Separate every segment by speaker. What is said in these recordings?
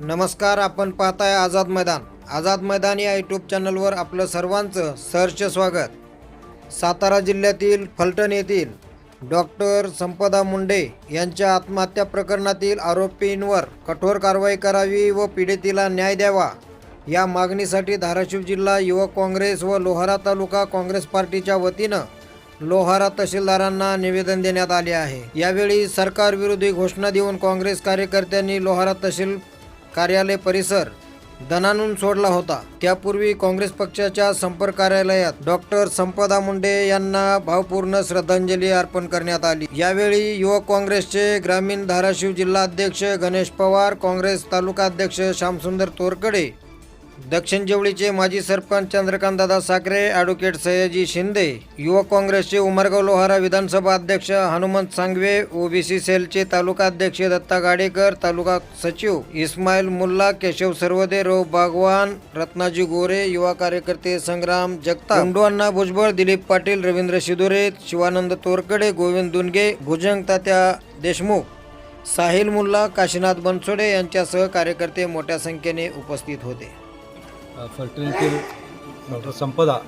Speaker 1: नमस्कार आपण पाहताय आझाद मैदान. आझाद मैदान या यूट्यूब चॅनलवर आपलं सर्वांचं सहर्ष स्वागत. सातारा जिल्ह्यातील फलटण येथील डॉक्टर संपदा मुंडे यांच्या आत्महत्या प्रकरणातील आरोपींवर कठोर कारवाई करावी व पीडितीला न्याय द्यावा. या मागणीसाठी धाराशिव जिल्हा युवक काँग्रेस व लोहारा तालुका काँग्रेस पार्टीच्या वतीनं लोहारा तहसीलदारांना निवेदन देण्यात आले आहे. यावेळी सरकारविरोधी घोषणा देऊन काँग्रेस कार्यकर्त्यांनी लोहारा तहसील कार्यालय परिसर दणानून सोडला होता. त्यापूर्वी काँग्रेस पक्षाच्या संपर्क कार्यालयात डॉक्टर संपदा मुंडे यांना भावपूर्ण श्रद्धांजली अर्पण करण्यात आली. यावेळी युवक काँग्रेसचे ग्रामीण धाराशिव जिल्हा अध्यक्ष गणेश पवार काँग्रेस तालुका अध्यक्ष श्यामसुंदर तोरकडे दक्षिण जेवळीचे माजी सरपंच चंद्रकांतदादा साखरे ॲडव्होकेट सयाजी शिंदे युवक काँग्रेसचे उमरगाव लोहारा विधानसभा अध्यक्ष हनुमंत सांगवे ओबीसी सेलचे तालुका अध्यक्ष दत्ता गाडेकर तालुका सचिव इस्माईल मुल्ला केशव सर्वदे रो बागवान रत्नाजी गोरे युवा कार्यकर्ते संग्राम जगताप कुंडू भुजबळ दिलीप पाटील रवींद्र शिदोरे शिवानंद तोरकडे गोविंद दुनगे भुजंग तात्या देशमुख साहिल मुल्ला काशीनाथ बनसोडे यांच्यासह कार्यकर्ते मोठ्या संख्येने उपस्थित होते.
Speaker 2: फलटण येथील डॉक्टर संपदा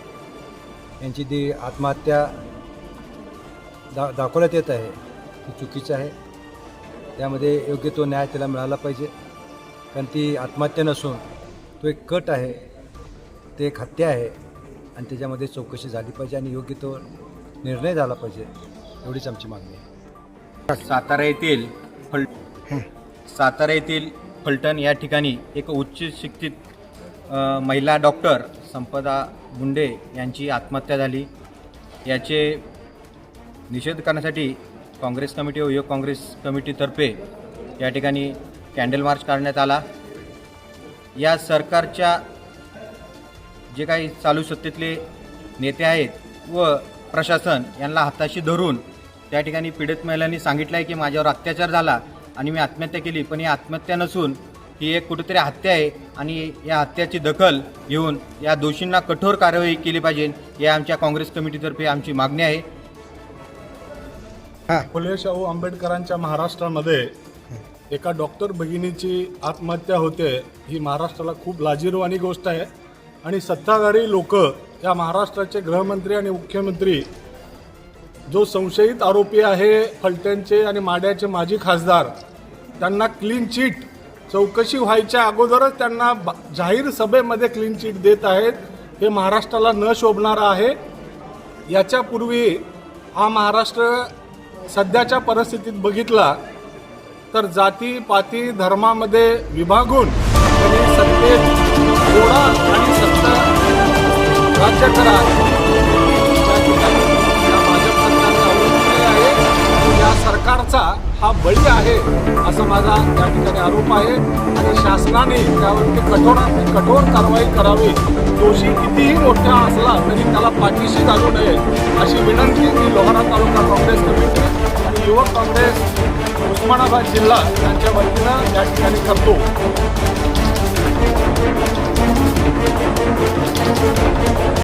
Speaker 2: यांची जी आत्महत्या दा दाखवण्यात येत आहे ती चुकीचं आहे. त्यामध्ये योग्य तो न्याय त्याला मिळाला पाहिजे. कारण ती आत्महत्या नसून तो एक कट आहे ते एक हत्या आहे आणि त्याच्यामध्ये चौकशी झाली पाहिजे आणि योग्य तो निर्णय झाला पाहिजे एवढीच आमची मागणी आहे.
Speaker 3: सातारा येथील फल सातारा येथील फलटण या ठिकाणी एक उच्च शिक्षित महिला डॉक्टर संपदा मुंडे यांची आत्महत्या झाली. याचे निषेध करण्यासाठी काँग्रेस कमिटी व युवक काँग्रेस कमिटीतर्फे या ठिकाणी कॅन्डल मार्च करण्यात आला. या सरकारच्या जे काही चालू सत्तेतले नेते आहेत व प्रशासन यांना हाताशी धरून त्या ठिकाणी पीडित महिलांनी सांगितलं आहे की माझ्यावर अत्याचार झाला आणि मी आत्महत्या केली पण ही आत्महत्या नसून ही एक कुठेतरी हत्या आहे आणि या हत्याची दखल घेऊन या दोषींना कठोर कारवाई केली पाहिजे या आमच्या काँग्रेस कमिटीतर्फे आमची मागणी आहे.
Speaker 4: फुले शाहू आंबेडकरांच्या महाराष्ट्रामध्ये एका डॉक्टर भगिनीची आत्महत्या होते ही महाराष्ट्राला खूप लाजीरवाणी गोष्ट आहे. आणि सत्ताधारी लोक या महाराष्ट्राचे गृहमंत्री आणि मुख्यमंत्री जो संशयित आरोपी आहे फलटणचे आणि माड्याचे माजी खासदार त्यांना क्लीन चिट चौकशी व्हायच्या अगोदरच त्यांना जाहीर सभेमध्ये क्लीन चिट देत आहेत. हे महाराष्ट्राला न शोभणारं आहे. याच्यापूर्वी हा महाराष्ट्र सध्याच्या परिस्थितीत बघितला तर जाती पाती धर्मामध्ये विभागून त्यांनी सत्तेत गोळा आणि सत्ता राज्य करा. भाजप या सरकारचा हा बळी आहे असं माझा त्या ठिकाणी आरोप आहे. आणि शासनाने त्यावरती कठोरात कठोर कारवाई करावी. दोषी कितीही मोठा असला तरी त्याला पाठीशी घालू नये अशी विनंती मी लोहारा तालुका काँग्रेस कमिटी आणि युवक काँग्रेस उस्मानाबाद जिल्हा यांच्या वतीनं या ठिकाणी करतो.